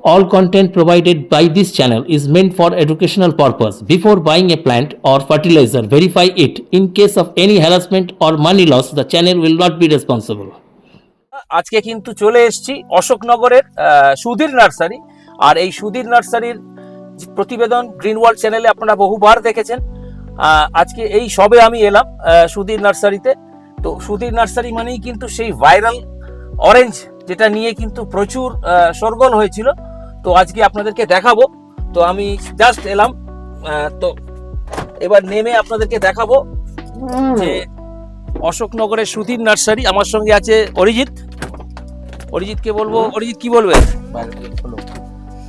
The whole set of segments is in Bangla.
All content provided by this channel is meant for educational purpose. Before buying a plant or fertilizer, verify it. In case of any harassment or money loss, the channel will not be responsible. আজকে কিন্তু চলে এসেছি অশোকনগরের সুধীর নার্সারি আর এই সুধীর নার্সারির প্রতিবেদন গ্রিন ওয়ার্ল্ড চ্যানেলে আপনারা বহুবার দেখেছেন আজকে এই সবে আমি এলাম সুধীর নার্সারিতে তো সুধীর নার্সারি মানেই কিন্তু সেই ভাইরাল অরেঞ্জ যেটা নিয়ে কিন্তু প্রচুর আহ, শোরগোল হয়েছিল তো আজকে আপনাদেরকে দেখাবো। তো আমি জাস্ট এলাম তো এবার নেমে আপনাদেরকে দেখাবো যে অশোকনগরের সুধীর নার্সারি আমার সঙ্গে আছে অরিজিৎ। অরিজিৎকে বলব অরিজিৎ কি বলবে?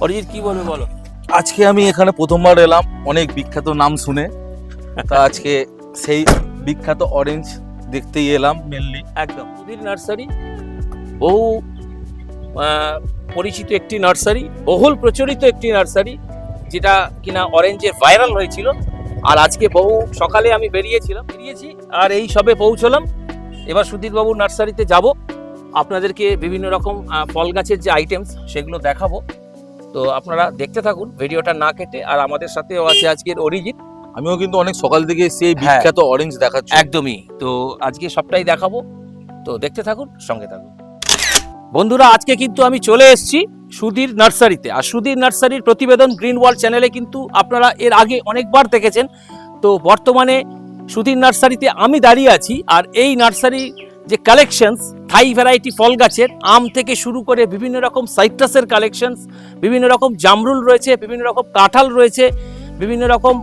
অরিজিৎ কি বলবে বলো? আজকে আমি এখানে প্রথমবার এলাম অনেক বিখ্যাত নাম শুনে। তা আজকে সেই বিখ্যাত অরেঞ্জ দেখতেই এলাম মেনলি একদম সুধীর নার্সারি। বহু পরিচিত একটি নার্সারি বহুল প্রচলিত একটি নার্সারি যেটা কিনা অরেঞ্জের ভাইরাল হয়েছিল। আর আজকে বহু সকালে আমি বেরিয়েছিলাম। বেরিয়েছি আর এই সবে পৌঁছলাম। এবার সুধীর বাবুর নার্সারিতে যাব। আপনাদেরকে বিভিন্ন রকম ফল গাছের যে আইটেমস সেগুলো দেখাবো। তো আপনারা দেখতে থাকুন ভিডিওটা না কেটে। আর আমাদের সাথেও আছে আজকের অরিজিৎ। আমিও কিন্তু অনেক সকাল থেকে সেই হ্যাঁ। বিখ্যাত অরেঞ্জ দেখাচ্ছি একদমই। তো আজকে সবটাই দেখাবো। তো দেখতে থাকুন সঙ্গে থাকুন। বন্ধুরা, আজকে কিন্তু আমি চলে এসেছি সুধীর নার্সারিতে। আর সুধীর নার্সারির প্রতিবেদন গ্রিন ওয়ার্ল্ড চ্যানেলে কিন্তু আপনারা এর আগে অনেকবার দেখেছেন। তো বর্তমানে সুধীর নার্সারিতে আমি দাঁড়িয়ে আছি, আর এই নার্সারি যে কালেকশনস থাই ভ্যারাইটি ফল গাছের, আম থেকে শুরু করে বিভিন্ন রকম সাইট্রাসের কালেকশনস বিভিন্ন রকম জামরুল রয়েছে, বিভিন্ন রকম কাঁঠাল রয়েছে বিভিন্ন রকম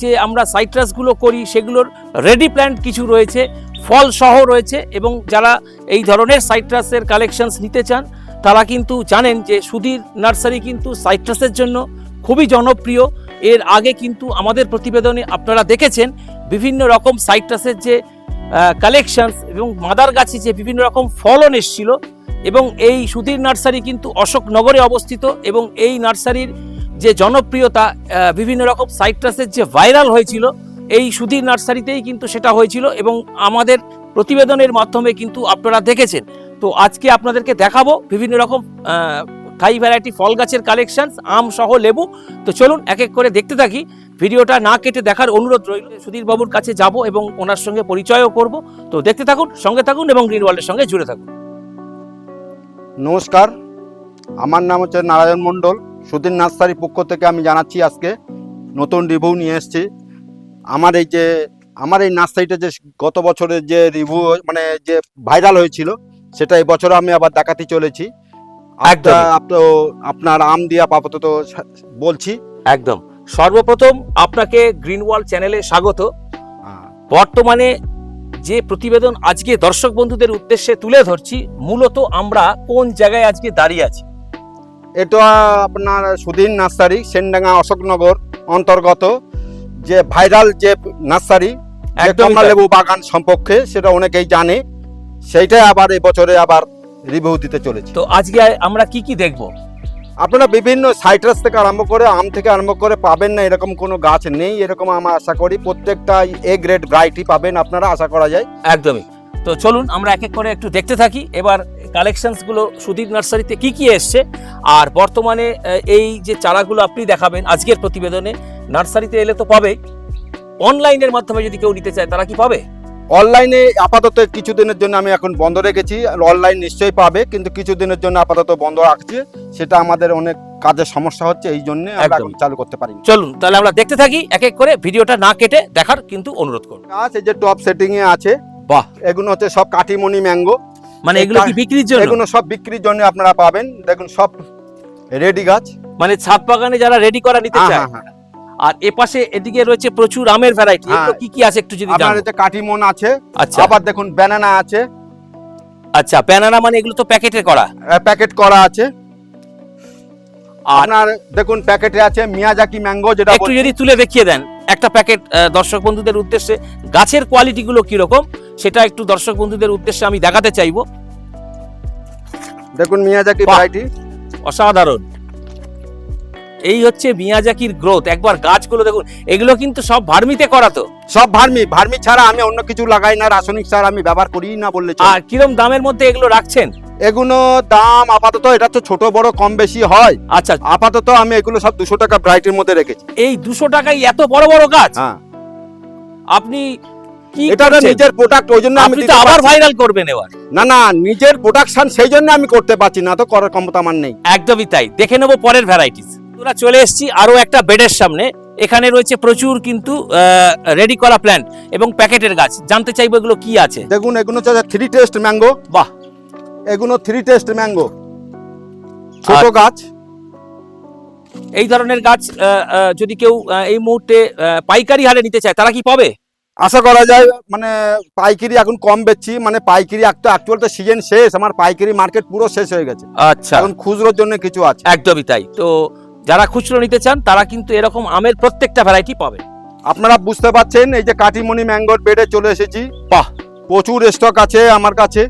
যে আমরা সাইট্রাসগুলো করি, সেগুলোর রেডি প্ল্যান্ট কিছু রয়েছে, ফল সহ রয়েছে, এবং যারা এই ধরনের সাইট্রাসের কালেকশনস নিতে চান, তারা কিন্তু জানেন যে সুধীর নার্সারি কিন্তু সাইট্রাসের জন্য খুবই জনপ্রিয়। এর আগে কিন্তু আমাদের প্রতিবেদনে আপনারা দেখেছেন বিভিন্ন রকম সাইট্রাসের যে কালেকশনস এবং মাদার গাছে যে বিভিন্ন রকম ফলন এসছিল, এবং এই সুধীর নার্সারি কিন্তু অশোকনগরে অবস্থিত, এবং এই নার্সারির যে জনপ্রিয়তা বিভিন্ন রকম সাইট্রাসের যে ভাইরাল হয়েছিল, এই সুধীর নার্সারিতেই কিন্তু সেটা হয়েছিল এবং আমাদের প্রতিবেদনের মাধ্যমে কিন্তু আপনারা দেখেছেন। তো আজকে আপনাদেরকে দেখাবো বিভিন্ন রকম থাই ভ্যারাইটি ফল গাছের কালেকশনস আম সহ লেবু। তো চলুন এক এক করে দেখতে থাকি। ভিডিওটা না কেটে দেখার অনুরোধ রইল, সুধীর বাবুর কাছে যাব এবং ওনার সঙ্গে পরিচয়ও করব। তো দেখতে থাকুন, সঙ্গে থাকুন এবং গ্রিন ওয়ার্ল্ডের সঙ্গে জুড়ে থাকুন। নমস্কার, আমার নাম হচ্ছে নারায়ণ মণ্ডল। সুধীর নার্সারির পক্ষ থেকে আমি জানাচ্ছি আজকে নতুন রিভিউ নিয়ে এসেছি। আমার এই যে আমার এই নার্সারিটা যে গত বছরের যে রিভিউ মানে যে ভাইরাল হয়েছিল সেটা এই বছর আমি আবার দেখাতে চলেছি। একদম। আপনার- আম দিয়ে আপাতত বলছি। একদম। সর্বপ্রথম আপনাকে গ্রিন ওয়ার্ল্ড চ্যানেলে স্বাগত। বর্তমানে যে প্রতিবেদন আজকে দর্শক বন্ধুদের উদ্দেশ্যে তুলে ধরছি মূলত আমরা কোন জায়গায় আজকে দাঁড়িয়ে আছি। এটা আপনার সুধীর নার্সারি সেনডাঙ্গা অশোকনগর অন্তর্গত। যে ভাইরাল যে নার্সারি। লেবু বাগান সম্পর্কে সেটা অনেকেই জানে। সেইটাই আবার এই বছরে আবার রিভিউ দিতে চলেছে। তো আজকে আমরা কি কি দেখব? আপনারা বিভিন্ন সাইট্রাস থেকে আরম্ভ করে আম থেকে আরম্ভ করে পাবেন না এরকম কোনো গাছ নেই এরকম আমরা আশা করি প্রত্যেকটা এ গ্রেড ভ্যারাইটি পাবেন আপনারা আশা করা যায়। একদমই। তো চলুন আমরা এক এক করে একটু দেখতে থাকি। এবার কালেকশনসগুলো সুদীপ নার্সারিতে কি কি এসছে? আর বর্তমানে এই যে চারাগুলো আপনি দেখাবেন আজকের প্রতিবেদনে নার্সারিতে এলে তো পাবে। অনলাইনের মাধ্যমে যদি কেউ নিতে চায় তারা কি পাবে? অনলাইনে আপাতত কিছু দিনের জন্য আমি এখন বন্ধ রেখেছি। অনলাইন নিশ্চয়ই পাবে কিন্তু কিছু দিনের জন্য আপাতত বন্ধ রাখছি। সেটা আমাদের অনেক কাজের সমস্যা হচ্ছে এই জন্য চালু করতে পারি চলুন তাহলে আমরা দেখতে থাকি এক এক করে ভিডিওটা না কেটে দেখার কিন্তু অনুরোধ করব। গাছ এই যে টপ সেটিং এ আছে বাহ। এগুলো হচ্ছে সব কাটিমনি ম্যাঙ্গো। মানে এগুলো কি বিক্রির জন্য? এগুলো সব বিক্রির জন্য আপনারা পাবেন। দেখুন সব রেডি গাছ। মানে ছাদ বাগানে যারা রেডি করা নিতে হ্যাঁ চায়। হ্যাঁ হ্যাঁ। আর এপাশে এদিকে রয়েছে প্রচুর আমের ভ্যারাইটি। কি কি আছে একটু যদি আপনার হচ্ছে কাটিমন আছে। আচ্ছা। আবার দেখুন ব্যানানা আছে। আচ্ছা ব্যানানা মানে এগুলো তো প্যাকেটে করা। প্যাকেট করা আছে। আর আপনার দেখুন প্যাকেটে আছে মিয়াজাকি ম্যাঙ্গো যেটা একটু যদি তুলে দেখিয়ে দেন একটা প্যাকেট দর্শক বন্ধুদের উদ্দেশ্যে গাছের কোয়ালিটি গুলো কীরকম? সেটা একটু দর্শক বন্ধুদের উদ্দেশ্যে আমি দেখাতে চাইব। দেখুন মিয়াজাকি। ভ্যারাইটি অসাধারণ। এই হচ্ছে মিয়াজাকির গ্রোথ একবার গাছগুলো দেখুন এগুলো কিন্তু সব ভার্মিতে করা তো। সব ভার্মি ভার্মি ছাড়া আমি অন্য কিছু লাগাই না রাসায়নিক সার আমি ব্যবহার করি না বললে। আর কিরম দামের মধ্যে এগুলো রাখছেন? এগুলো দাম আপাতত এটা তো ছোট বড় কম বেশি হয়। আচ্ছা। আপাতত আমি এগুলো সব দুশো টাকা ব্রাইটের মধ্যে রেখেছি। এই দুশো টাকায় এত বড় বড় গাছ? হ্যাঁ। আপনি এটা নিজের প্রোডাক্ট ওই জন্য আমি তো আবার করবেন এবার। না না নিজের প্রোডাকশন সেই জন্য আমি করতে পারছি না তো করার ক্ষমতা আমার নেই। একদমই তাই। দেখে নেব পরের ভ্যারাইটিস তোরা চলে এসেছি আরও একটা বেডের সামনে। এখানে রয়েছে প্রচুর কিন্তু রেডি করা প্ল্যান্ট এবং প্যাকেটের গাছ। জানতে চাইব এগুলো কি আছে? দেখুন এগুলো হচ্ছে থ্রি টেস্ট ম্যাঙ্গো বাহ! এগুলো থ্রি টেস্ট ম্যাঙ্গো ছোট। গাছ। এই ধরনের গাছ যদি কেউ এই মুহূর্তে পাইকারি হারে নিতে চায় তারা কি পাবে? আশা করা যায় মানে পাইকারি এখন কম বেচছি মানে পাইকারি একটা অ্যাকচুয়াল তো সিজন শেষ আমার পাইকারি মার্কেট পুরো শেষ হয়ে গেছে। আচ্ছা। এখন খুচরোর জন্য কিছু আছে। একদমই তাই। তো যারা খুচরো নিতে চান তারা কিন্তু এরকম আমের প্রত্যেকটা ভ্যারাইটি পাবে। আপনারা বুঝতে পারছেন এই যে কাটিমণি ম্যাঙ্গোর বেডে চলে এসেছি। বাহ। প্রচুর স্টক আছে আমার কাছে।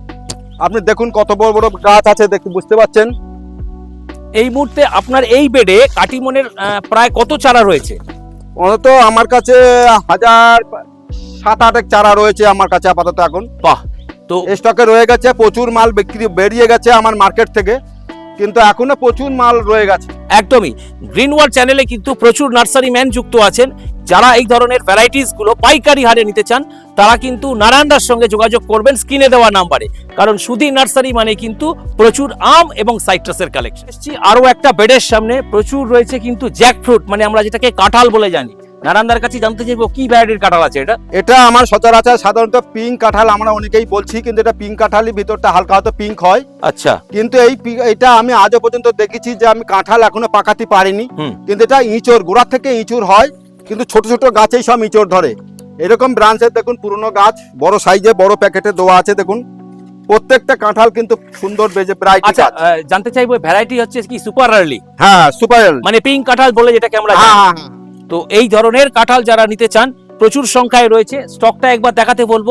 আপনি দেখুন কত বড় বড় গাছ আছে দেখতে বুঝতে পারছেন। এই মুহূর্তে আপনার এই বেডে কাটিমনের প্রায় কত চারা রয়েছে? অন্তত আমার কাছে হাজার সাত আটেক চারা রয়েছে আমার কাছে আপাতত এখন। বাহ তো স্টকে রয়ে গেছে প্রচুর মাল বিক্রি বেরিয়ে গেছে আমার মার্কেট থেকে। কিন্তু এখনও প্রচুর মাল রয়ে গেছে। একদমই। গ্রিন ওয়ার্ল্ড চ্যানেলে কিন্তু প্রচুর নার্সারি ম্যান যুক্ত আছেন। যারা এই ধরনের ভ্যারাইটিসগুলো পাইকারি হারে নিতে চান তারা কিন্তু নারায়ণদার সঙ্গে যোগাযোগ করবেন স্ক্রিনে দেওয়া নাম্বারে। কারণ সুধীর নার্সারি মানে কিন্তু প্রচুর আম এবং সাইট্রাসের কালেকশন এসছি আরও একটা বেডের সামনে প্রচুর রয়েছে কিন্তু জ্যাকফ্রুট মানে আমরা যেটাকে কাঁঠাল বলে জানি। নারায়ণদার কাছে জানতে চাইব কি ভ্যারাইটির কাঁঠাল আছে এটা? এটা আমার সচরাচর সাধারণত পিঙ্ক কাঁঠাল আমরা অনেকেই বলছি কিন্তু এটা পিঙ্ক কাঁঠালই ভিতরটা হালকা হয়তো পিঙ্ক হয়। আচ্ছা। কিন্তু এই পি- এটা আমি আজও পর্যন্ত দেখেছি যে আমি কাঁঠাল এখনও পাকাতে পারিনি। হুম। কিন্তু এটা ইঁচড় গোড়ার থেকে ইঁচড় হয় কিন্তু ছোট ছোট গাছেই সব ইঁচড় ধরে। এরকম ব্রাঞ্চের দেখুন পুরনো গাছ বড় সাইজে বড় প্যাকেটে দেওয়া আছে দেখুন। প্রত্যেকটা কাঁঠাল কিন্তু সুন্দর বেজে ব্রাইট আচ্ছা আহ, জানতে চাইব ভ্যারাইটি হচ্ছে কি সুপার আর্লি হ্যাঁ সুপার মানে পিঙ্ক কাঁঠাল বলে যেটাকে আমরা জানি। হ্যাঁ হ্যাঁ, হ্যাঁ। তো এই ধরনের কাঁঠাল যারা নিতে চান প্রচুর সংখ্যায় রয়েছে। স্টকটা একবার দেখাতে বলব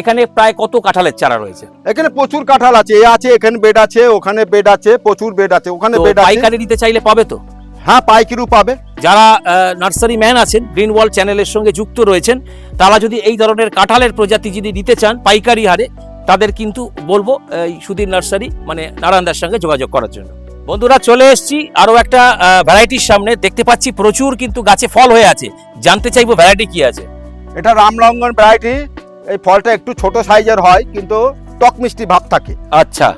এখানে প্রায় কত কাঁঠালের চারা রয়েছে? এখানে প্রচুর কাঁঠাল আছে এ আছে এখানে বেড আছে ওখানে বেড আছে প্রচুর বেড আছে ওখানে বেড আছে। পাইকারি নিতে চাইলে পাবে তো? হ্যাঁ পাইকিরু পাবে। যারা নার্সারি ম্যান আছেন গ্রিন ওয়াল চ্যানেলের সঙ্গে যুক্ত রয়েছেন তারা যদি এই ধরনের কাঁঠালের প্রজাতি যদি নিতে চান পাইকারি হারে তাদের কিন্তু বলব এই সুধীর নার্সারি মানে নারায়ণদার সঙ্গে যোগাযোগ করার জন্য। বন্ধুরা চলে এসেছি আরও একটা ভ্যারাইটির সামনে। দেখতে পাচ্ছি প্রচুর কিন্তু গাছে ফল হয়ে আছে। জানতে চাইব ভ্যারাইটি কি আছে। এটা রামলঙ্গন ভ্যারাইটি এই ফলটা একটু ছোট সাইজের হয় কিন্তু টক মিষ্টি ভাব থাকে। আচ্ছা।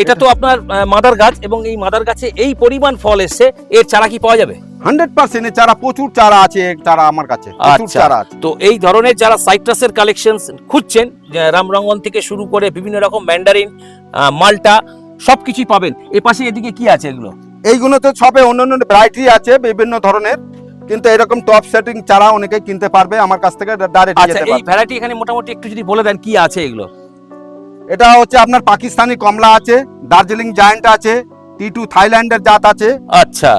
এটা তো আপনার মাদার গাছ এবং এই মাদার গাছে এই পরিমাণ ফল এসছে। এর চারা কি পাওয়া যাবে? হান্ড্রেড পার্সেন্ট এর চারা প্রচুর চারা আছে চারা আমার কাছে। আচ্ছা। চারা তো এই ধরনের যারা সাইট্রাসের কালেকশন খুঁজছেন রামরঙ্গন থেকে শুরু করে বিভিন্ন রকম ম্যান্ডারিন মালটা সবকিছুই পাবেন। এ পাশে এদিকে কি আছে এগুলো? এইগুলো তো সবে অন্য অন্য ভ্যারাইটি আছে বিভিন্ন ধরনের। কিন্তু এরকম টপ সেটিং চারা অনেকে কিনতে পারবে আমার কাছ থেকে ডাইরেক্ট আচ্ছা এই ভ্যারাইটি এখানে মোটামুটি একটু যদি বলে দেন কি আছে এগুলো? এটা হচ্ছে আপনার পাকিস্তানি কমলা আছে দার্জিলিং জায়ান্ট আছে টি টু থাইল্যান্ডের জাত আছে। আচ্ছা।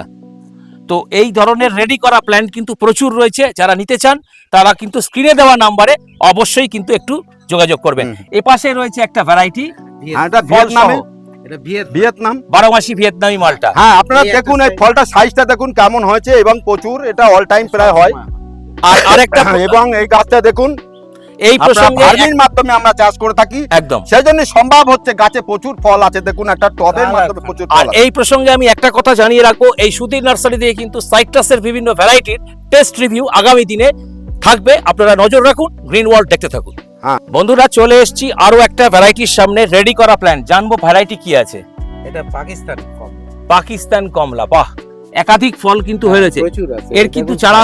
তো এই ধরনের রেডি করা প্ল্যান্ট কিন্তু প্রচুর রয়েছে। যারা নিতে চান তারা কিন্তু স্ক্রিনে দেওয়া নাম্বারে অবশ্যই কিন্তু একটু যোগাযোগ করবেন। হুম। এ পাশে রয়েছে একটা ভ্যারাইটি এটা ভিয়েতনামে এটা ভিয়েতনাম। বারো মাসি ভিয়েতনামি মালটা। হ্যাঁ আপনারা এই দেখুন এই ফলটা সাইজটা দেখুন কেমন হয়েছে এবং প্রচুর এটা অল টাইম প্রায় হয়। আর আরেকটা এবং এই গাছটা দেখুন। এই প্রসঙ্গে ফার্মিং মাধ্যমে আমরা চাষ করে থাকি। একদম। সেই জন্য সম্ভব হচ্ছে গাছে প্রচুর ফল আছে। দেখুন একটা টবের মাধ্যমে প্রচুর আর এই প্রসঙ্গে আমি একটা কথা জানিয়ে রাখব। এই সুধীর নার্সারি দিয়ে কিন্তু সাইট্রাসের বিভিন্ন ভ্যারাইটির টেস্ট রিভিউ আগামী দিনে থাকবে। আপনারা নজর রাখুন গ্রিন ওয়ার্ল্ড দেখতে থাকুন। বন্ধুরা চলে এসেছি আরও একটা ভ্যারাইটির সামনে। রেডি করা প্ল্যান জানব ভ্যারাইটি কি আছে। এটা পাকিস্তান পাকিস্তান কমলা বাহ! একাধিক ফল কিন্তু হয়েছে এর কিন্তু চারা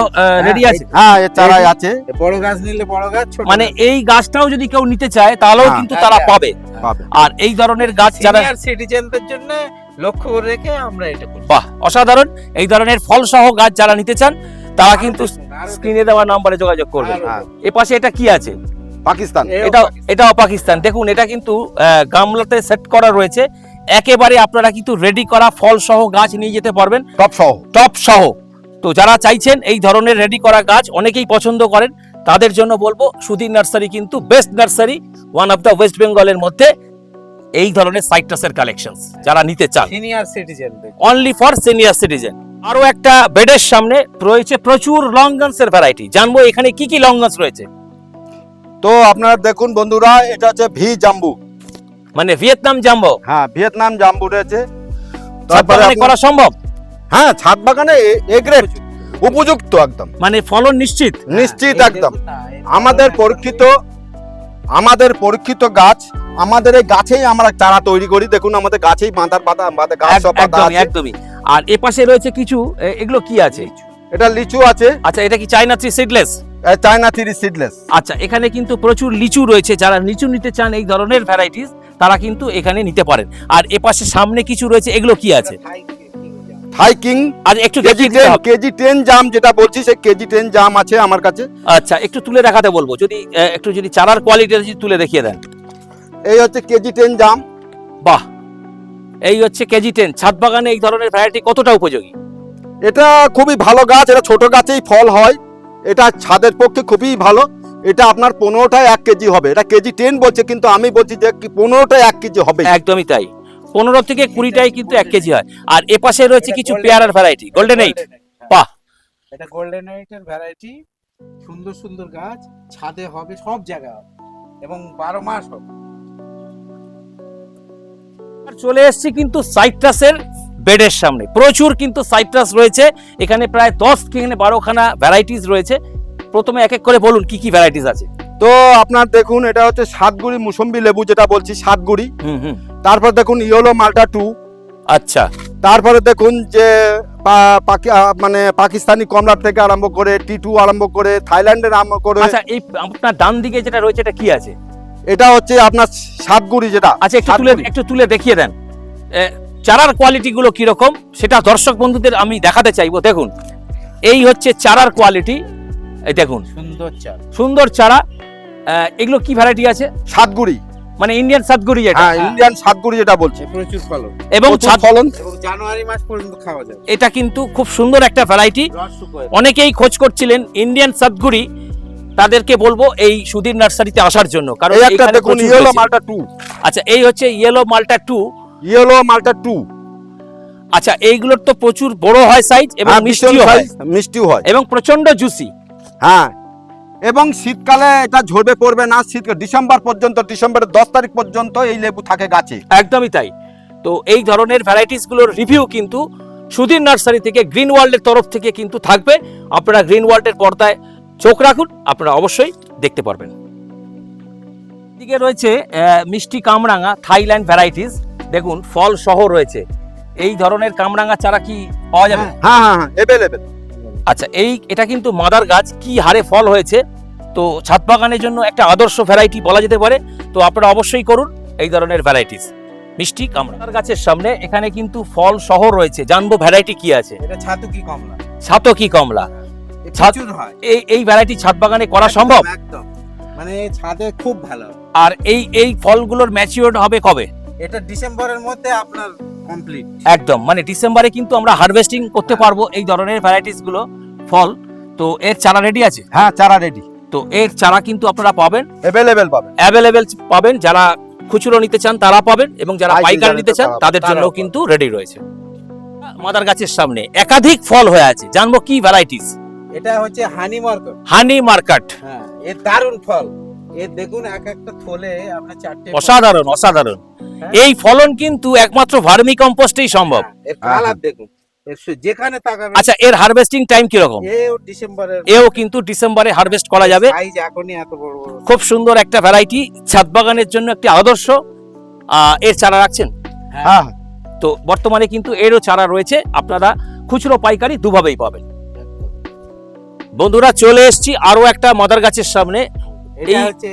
রেডি আছে? হ্যাঁ এর চারাই আছে। বড় গাছ নিলে বড় গাছ ছোট মানে এই গাছটাও যদি কেউ নিতে চায় তাহলেও হ্যাঁ, কিন্তু হ্যাঁ, তারা হ্যাঁ। পাবে। আর এই ধরনের গাছ যারা সিটিজেনদের জন্য লক্ষ্য করে রেখে আমরা এটা করি বাহ অসাধারণ। এই ধরনের ফল সহ গাছ যারা নিতে চান তারা কিন্তু স্ক্রিনে দেওয়া নাম্বারে যোগাযোগ করবেন। হ্যাঁ। এ পাশে এটা কি আছে? পাকিস্তান। এটা এটাও পাকিস্তান। দেখুন এটা কিন্তু গামলাতে সেট করা রয়েছে। একেবারে আপনারা কিন্তু রেডি করা ফল সহ গাছ নিয়ে যেতে পারবেন। টপ সহ। টপ সহ। তো যারা চাইছেন এই ধরনের রেডি করা গাছ অনেকেই পছন্দ করেন তাদের জন্য বলব সুধীর নার্সারি কিন্তু best nursery one of the West বেঙ্গলের মধ্যে এই ধরনের সাইট্রাসের কালেকশন যারা নিতে চান। Senior citizen only for senior citizen আরও একটা বেডের সামনে রয়েছে প্রচুর লং গান্সের ভ্যারাইটি জানব এখানে কি কি লং গান্স রয়েছে। তো আপনারা দেখুন বন্ধুরা এটা হচ্ছে ভি জাম্বু। মানে ভিয়েতনাম জাম্বু। হ্যাঁ ভিয়েতনাম জাম্বু রয়েছে। তারপরে করা সম্ভব? হ্যাঁ ছাদ বাগানে এগ্রেড উপযুক্ত একদম। মানে ফলন নিশ্চিত? নিশ্চিত একদম। এই আমাদের পরীক্ষিত আমাদের পরীক্ষিত গাছ আমাদের এই গাছেই আমরা চারা তৈরি করি। দেখুন আমাদের গাছেই বাঁধার পাতা বাঁধা গাছ সব পাতা একদমই আছে। একদমই। আর এ পাশে রয়েছে কিছু এগুলো কি আছে? এটা লিচু আছে। আচ্ছা এটা কি চাইনা ট্রি সিডলেস? এ চায়না থ্রি সিডলেস। আচ্ছা এখানে কিন্তু প্রচুর লিচু রয়েছে। যারা লিচু নিতে চান এই ধরনের ভ্যারাইটিস তারা কিন্তু এখানে নিতে পারেন। আর এ পাশে সামনে কিছু রয়েছে এগুলো কি আছে? থাই কিং জাম। থাই কিং আর একটু কেজি টেন কেজি টেন জাম যেটা বলছি সেই কেজি টেন জাম আছে আমার কাছে। আচ্ছা একটু তুলে দেখাতে বলব। যদি একটু যদি চারার কোয়ালিটি যদি তুলে দেখিয়ে দেন। এই হচ্ছে কেজি টেন জাম বাহ! এই হচ্ছে কেজি টেন ছাদ বাগানে এই ধরনের ভ্যারাইটি কতটা উপযোগী? এটা খুবই ভালো গাছ এটা ছোট গাছেই ফল হয়। এটা ছাদের পক্ষে খুবই ভালো। এটা আপনার পনেরোটায় এক কেজি হবে। এটা কেজি টেন বলছে কিন্তু আমি বলছি যে পনেরোটায় এক কেজি হবে একদমই তাই। পনেরো থেকে কুড়িটাই কিন্তু এক কেজি হয়। আর এ পাশে রয়েছে কিছু পেয়ারার ভ্যারাইটি গোল্ডেন এইট বাহ। এটা গোল্ডেন এইটের ভ্যারাইটি সুন্দর সুন্দর গাছ। ছাদে হবে সব জায়গায় হবে। এবং বারো মাস হবে। আর চলে এসেছি কিন্তু সাইট্রাসের বেডের সামনে। প্রচুর কিন্তু সাইট্রাস রয়েছে। এখানে প্রায় দশ থেকে বারোখানা ভ্যারাইটিস রয়েছে। প্রথমে এক এক করে বলুন কি কি ভ্যারাইটিস আছে। তো আপনার দেখুন এটা হচ্ছে সাতগুড়ি মুসম্বি লেবু যেটা বলছি সাতগুড়ি। হুম হুম। তারপর দেখুন ইয়েলো মালটা টু আচ্ছা। তারপরে দেখুন যে মানে পাকিস্তানি কমলার থেকে আরম্ভ করে টি টু আরম্ভ করে থাইল্যান্ডের আরম্ভ করে। আচ্ছা এই আপনার ডান দিকে যেটা রয়েছে এটা কি আছে? এটা হচ্ছে আপনার সাতগুড়ি যেটা। আচ্ছা একটু তুলে একটু তুলে দেখিয়ে দেন। চারার কোয়ালিটি গুলো কীরকম সেটা দর্শক বন্ধুদের আমি দেখাতে চাইব। দেখুন এই হচ্ছে চারার কোয়ালিটি এই দেখুন। সুন্দর চাল সুন্দর চারা এগুলো কি ভ্যারাইটি আছে? সাতগুড়ি। মানে ইন্ডিয়ান সাতগুড়ি যেটা হ্যাঁ ইন্ডিয়ান সাতগুড়ি যেটা বলছে। প্রচুর ফলন। এবং ফলন। জানুয়ারি মাস পর্যন্ত খাওয়া যাবে এটা কিন্তু খুব সুন্দর একটা ভ্যারাইটি অনেকেই খোঁজ করছিলেন ইন্ডিয়ান সাতগুড়ি তাদেরকে বলব এই সুধীর নার্সারিতে আসার জন্য। কারণ এই একটা দেখুন ইয়েলো। মালটা টু আচ্ছা এই হচ্ছে ইয়েলো মালটা টু ইয়েলো মালটা টু আচ্ছা এইগুলোর তো প্রচুর বড় হয় সাইজ এবং হ্যাঁ, মিষ্টিও হয়। মিষ্টিও হয়। এবং প্রচণ্ড জুসি হ্যাঁ এবং শীতকালে এটা ঝরবে পড়বে না। শীত ডিসেম্বর পর্যন্ত ডিসেম্বরের দশ তারিখ পর্যন্ত এই লেবু থাকে গাছে। একদমই তাই। তো এই ধরনের ভ্যারাইটিসগুলোর রিভিউ কিন্তু সুধীর নার্সারি থেকে গ্রিন ওয়ার্ল্ডের তরফ থেকে কিন্তু থাকবে। আপনারা গ্রিন ওয়ার্ল্ডের পর্দায় চোখ রাখুন আপনারা অবশ্যই দেখতে পারবেন। দিকে রয়েছে আহ, মিষ্টি কামরাঙা থাইল্যান্ড ভ্যারাইটিস দেখুন ফল সহ রয়েছে। এই ধরনের কামরাঙা চারা কি পাওয়া যাবে? হ্যাঁ। হ্যাঁ হ্যাঁ হ্যাঁ আচ্ছা এই এটা কিন্তু মাদার গাছ কি হারে ফল হয়েছে? তো ছাদ বাগানের জন্য একটা আদর্শ ভ্যারাইটি বলা যেতে পারে। তো আপনারা অবশ্যই করুন এই ধরনের ভ্যারাইটিস মিষ্টি কামরাঙার গাছের সামনে এখানে কিন্তু ফল সহ রয়েছে। জানব ভ্যারাইটি কি আছে। এটা ছাতুকি কমলা। ছাতকি কমলা। হয়। এই এই ভ্যারাইটি ছাদ বাগানে করা সম্ভব? একদম। মানে ছাদে খুব ভালো। আর এই এই ফলগুলোর ম্যাচিওর হবে কবে? এটা ডিসেম্বরের মধ্যে আপনার কমপ্লিট একদম মানে ডিসেম্বরে কিন্তু আমরা হারভেস্টিং করতে পারব এই ধরনের ভ্যারাইটিসগুলো ফল। তো এর চারা রেডি আছে? হ্যাঁ চারা রেডি তো এর চারা কিন্তু আপনারা পাবেন। এভেলেবেল পাবে অ্যাভেলেবেল পাবেন যারা খুচরো নিতে চান তারা পাবেন এবং যারা পাইকারি নিতে চান তাদের জন্য কিন্তু রেডি রয়েছে। মাদার গাছের সামনে একাধিক ফল হয়ে আছে জানব কি ভ্যারাইটিস এটা হচ্ছে হানি মার্কেট হানি মার্কেট হ্যাঁ এর দারুণ ফল। দেখুন এক একটা থলে আপনার চারটে অসাধারণ অসাধারণ। হ্যাঁ। এই ফলন কিন্তু একমাত্র ভার্মি কম্পোস্টেই সম্ভব হ্যাঁ, এর কালার দেখুন যেখানে তাকাবেন আচ্ছা এর হারভেস্টিং টাইম কীরকম? এও ডিসেম্বরের এও কিন্তু ডিসেম্বরে হারভেস্ট করা যাবে। সাইজ এখনই এত বড় বড়। খুব সুন্দর একটা ভ্যারাইটি ছাদ বাগানের জন্য একটি আদর্শ। এর চারা রাখছেন? হ্যাঁ। তো বর্তমানে কিন্তু এরও চারা রয়েছে আপনারা খুচরো পাইকারি দুভাবেই পাবেন। বন্ধুরা চলে এসেছি আরও একটা মাদার গাছের সামনে। এটা হচ্ছে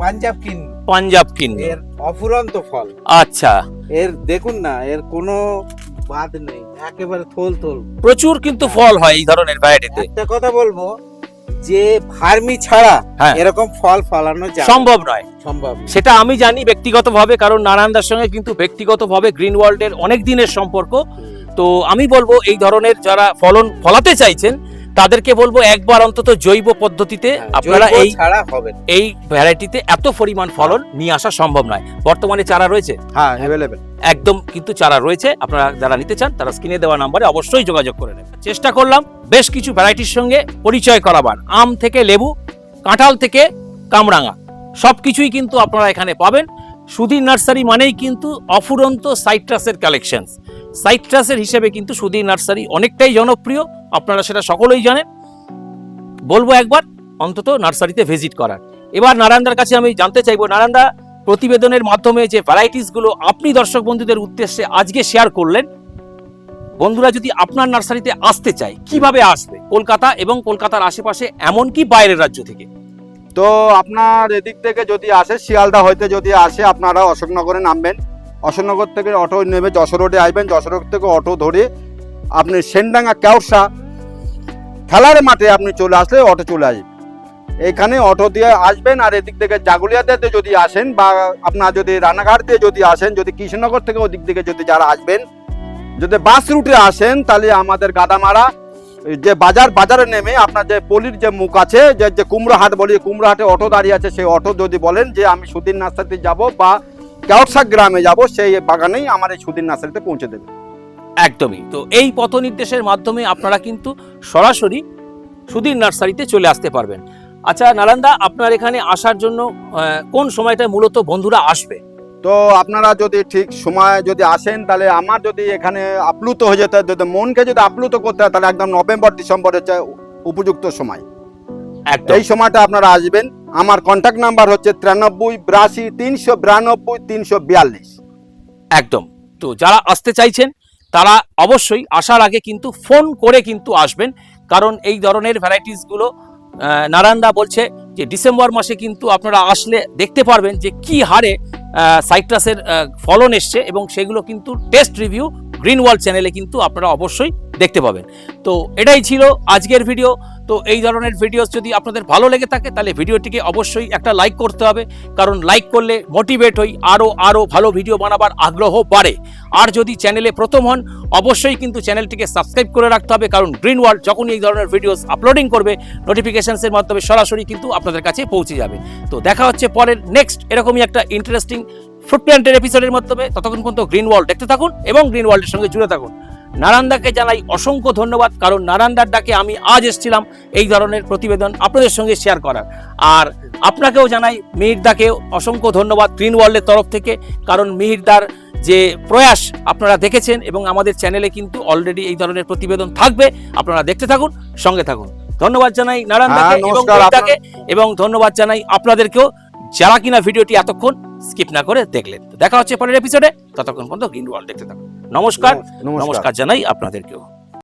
পাঞ্জাব কিন। পাঞ্জাব কিন্নু এর অফুরন্ত ফল। আচ্ছা। এর দেখুন না এর কোনো বাদ নেই একেবারে থল থল। প্রচুর কিন্তু ফল হয় এই ধরনের ভ্যারাইটিতে একটা কথা বলব যে ফার্মি ছাড়া হ্যাঁ। এরকম ফল ফলানো সম্ভব নয়। সম্ভব সেটা আমি জানি ব্যক্তিগতভাবে কারণ নারায়ণদার সঙ্গে কিন্তু ব্যক্তিগতভাবে গ্রিন ওয়ার্ল্ডের অনেক দিনের সম্পর্ক। তো আমি বলব এই ধরনের যারা ফলন ফলাতে চাইছেন তাদেরকে বলব একবার অন্তত জৈব পদ্ধতিতে হ্যাঁ, আপনারা এই এই ভ্যারাইটিতে এত পরিমাণ ফলন নিয়ে আসা সম্ভব নয়। বর্তমানে চারা রয়েছে। হ্যাঁ এভেলেবেল একদম কিন্তু চারা রয়েছে। আপনারা যারা নিতে চান তারা স্ক্রিনে দেওয়া নাম্বারে অবশ্যই যোগাযোগ করে নেবেন। চেষ্টা করলাম বেশ কিছু ভ্যারাইটির সঙ্গে পরিচয় করাবার। আম থেকে লেবু কাঁঠাল থেকে কামরাঙা। সব কিছুই কিন্তু আপনারা এখানে পাবেন। সুধীর নার্সারি মানেই কিন্তু অফুরন্ত সাইট্রাসের কালেকশন সাইট্রাসের হিসেবে কিন্তু সুধীর নার্সারি অনেকটাই জনপ্রিয়, আপনারা সেটা সকলেই জানেন। বলব একবার, অন্তত নার্সারিতে ভিজিট করার। এবার নারায়ণদার কাছে আমি জানতে চাইব, নারায়ণদা প্রতিবেদনের মাধ্যমে যে ভ্যারাইটিসগুলো আপনি দর্শক বন্ধুদের উদ্দেশ্যে আজকে শেয়ার করলেন, বন্ধুরা যদি আপনার নার্সারিতে আসতে চায়, কীভাবে আসবে? কলকাতা এবং কলকাতার আশেপাশে এমনকি বাইরের রাজ্য থেকে? তো আপনার এদিক থেকে যদি আসে, শিয়ালদা হইতে যদি আসে, আপনারা অশোকনগরে নামবেন। অশোকনগর থেকে অটো নেমে যশোর রোডে আসবেন যশোর রোড থেকে অটো ধরে আপনি সেনডাঙ্গা কেউসা খেলার মাঠে আপনি চলে আসলে অটো চলে আসবে এখানে অটো দিয়ে আসবেন আর এদিক থেকে জাগুলিয়াতে যদি আসেন বা আপনার যদি রানাঘাট দিয়ে যদি আসেন, যদি কৃষ্ণনগর থেকে ওদিক থেকে যদি যারা আসবেন, যদি বাস রুটে আসেন, তাহলে আমাদের গাদামারা যে বাজার, বাজারে নেমে আপনার যে পলির যে মুখ আছে, যে যে কুমড়ো হাট বলি কুমড়ো হাটে অটো দাঁড়িয়ে আছে, সেই অটো যদি বলেন যে আমি সুদিন নার্সারিতে যাব বা কেউটসাক গ্রামে যাব সেই বাগানেই আমার এই সুদিন নার্সারিতে পৌঁছে দেবে। একদমই। তো এই পথ নির্দেশের মাধ্যমে আপনারা কিন্তু সরাসরি সুধীর নার্সারিতে চলে আসতে পারবেন। আচ্ছা নারায়ণদা আপনার এখানে আসার জন্য কোন সময়টায় মূলত বন্ধুরা আসবে? তো আপনারা যদি ঠিক সময় যদি আসেন তাহলে আমার যদি এখানে আপ্লুত হয়ে যেতে যদি মনকে যদি আপ্লুত করতে হয় তাহলে একদম নভেম্বর ডিসেম্বর হচ্ছে উপযুক্ত সময়। এই সময়টা আপনারা আসবেন। আমার কন্ট্যাক্ট নাম্বার হচ্ছে তিরানব্বই বিরাশি তিনশো বিরানব্বই তিনশো বিয়াল্লিশ। একদম। তো যারা আসতে চাইছেন তারা অবশ্যই আসার আগে কিন্তু ফোন করে কিন্তু আসবেন। কারণ এই ধরনের ভ্যারাইটিসগুলো নারায়ণদা বলছে যে ডিসেম্বর মাসে কিন্তু আপনারা আসলে দেখতে পারবেন যে কি হারে সাইট্রাসের ফলন এসছে এবং সেগুলো কিন্তু টেস্ট রিভিউ গ্রিন ওয়ার্ল্ড চ্যানেলে কিন্তু আপনারা অবশ্যই দেখতে পাবেন। তো এটাই ছিল আজকের ভিডিও তো এই ধরনের ভিডিওস যদি আপনাদের ভালো লেগে থাকে, তাহলে ভিডিওটিকে অবশ্যই একটা লাইক করতে হবে। কারণ লাইক করলে মোটিভেট হই আরও আরও ভালো ভিডিও বানাবার আগ্রহ বাড়ে। আর যদি চ্যানেলে প্রথম হন, অবশ্যই কিন্তু চ্যানেলটিকে সাবস্ক্রাইব করে রাখতে হবে। কারণ গ্রিন ওয়ার্ল্ড যখনই এই ধরনের ভিডিওস আপলোডিং করবে নোটিফিকেশানসের মাধ্যমে সরাসরি কিন্তু আপনাদের কাছে পৌঁছে যাবে। তো দেখা হচ্ছে পরের নেক্সট এরকমই একটা ইন্টারেস্টিং ফ্রুট প্ল্যান্টের এপিসোডের মাধ্যমে। ততক্ষণ পর্যন্ত গ্রিন ওয়ার্ল্ড দেখতে থাকুন এবং গ্রিন ওয়ার্ল্ডের সঙ্গে জুড়ে থাকুন। নারান্দাকে জানাই অসংখ্য ধন্যবাদ কারণ নারান্দার ডাকে আমি আজ এসেছিলাম এই ধরনের প্রতিবেদন আপনাদের সঙ্গে শেয়ার করার। আর আপনাকেও জানাই মিহিরদাকে অসংখ্য ধন্যবাদ গ্রিন ওয়ার্ল্ডের তরফ থেকে কারণ মিহিরদার যে প্রয়াস আপনারা দেখেছেন এবং আমাদের চ্যানেলে কিন্তু অলরেডি এই ধরনের প্রতিবেদন থাকবে আপনারা দেখতে থাকুন সঙ্গে থাকুন। ধন্যবাদ জানাই নারায়ণদাকে হ্যাঁ, এবং মিহিরদাকে এবং ধন্যবাদ জানাই আপনাদেরকেও। যারা কিনা ভিডিওটি এতক্ষণ স্কিপ না করে দেখলেন। দেখা হচ্ছে পরের এপিসোডে ততক্ষণ পর্যন্ত গ্রিন ওয়ার্ল্ড দেখতে থাকুন। নমস্কার নমস্কার জানাই আপনাদেরকেও।